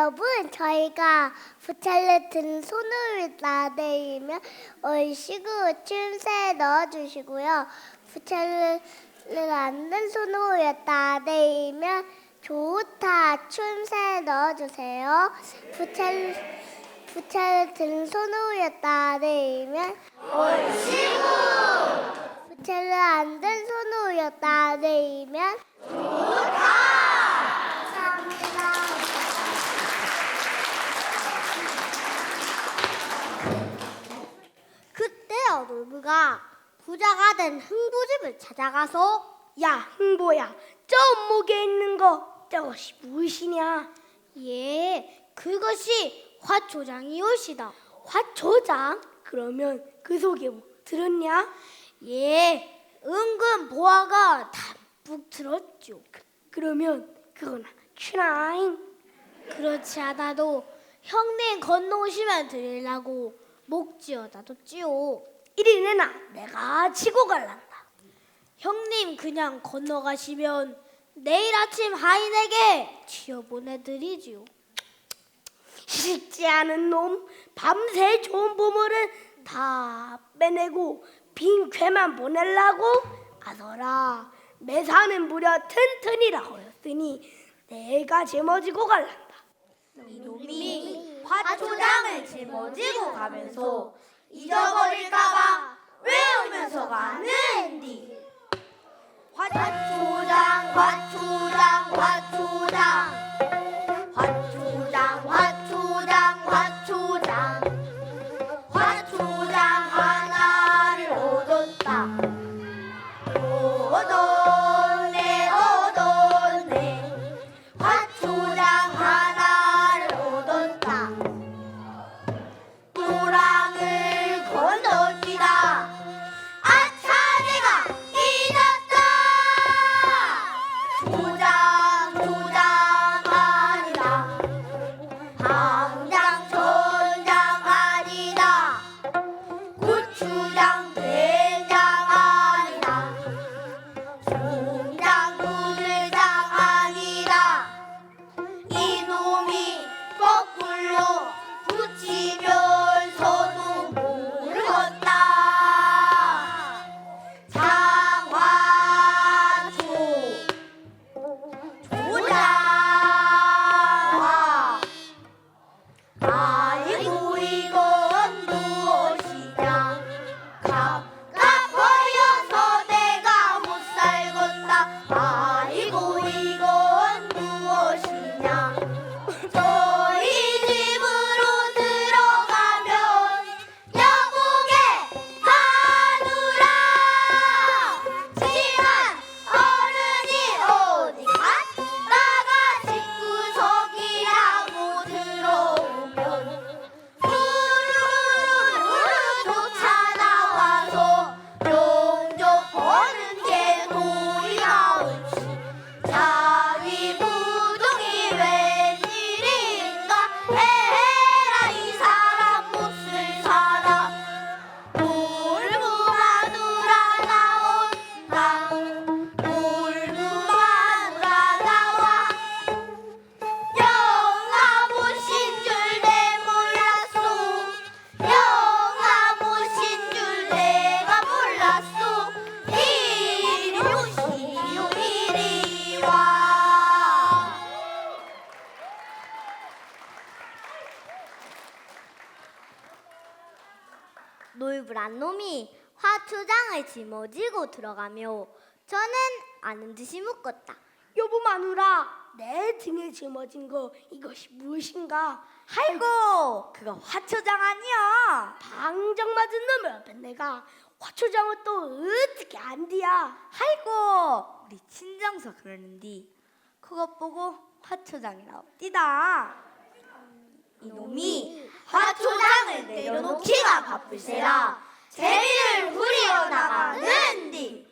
여러분, 저희가 부채를 든 손을 나대면 얼씨구 춤새 넣어주시고요. 부채를 안든 손으로 나대면 좋다 춤새 넣어주세요. 부채를 부채를 든 손으로 나대면 얼씨구 부채를 안든 손으로 나대면 좋다. 그때 어돌부가 부자가 된 흥부 집을 찾아가서 야, 흥보야, 저 목에 있는 거 저것이 무엇이냐? 예, 그것이 화초장이오시다. 화초장? 그러면 그 속에 뭐 들었냐? 예, 은근 보아가 담뿍 들었죠. 그 러면 그거나 추나잉. 그렇지 않아도 형님 건너오시면 드리려고 목지어다 뒀지요. 이리 내놔, 내가 지고 갈란다. 형님 그냥 건너가시면 내일 아침 하인에게 지어 보내드리지요. 쉽지 않은 놈, 밤새 좋은 보물은 다 빼내고 빈 괴만 보내려고 아서라. 매사는 무려 튼튼이라 하였으니 내가 짊어지고 갈란다. 이놈이 화초장을 짊어지고 가면서 잊어버릴까봐 외우면서 가는 디. 화초장 화초장 화초장. 화초장. 화초장 놀부란 놈이 화초장을 짊어지고 들어가며 저는 아는 듯이 묻었다. 여보 마누라, 내 등에 짊어진 거 이것이 무엇인가? 아이고 그거 화초장 아니야 방정 맞은 놈을 앞에 내가 화초장을 또 어떻게 안디야? 아이고 우리 친정서 그러는디 그것 보고 화초장이라 없디다 이놈이 화초장을 내려놓기가 바쁠세라 재미를 부리어 나가는디 일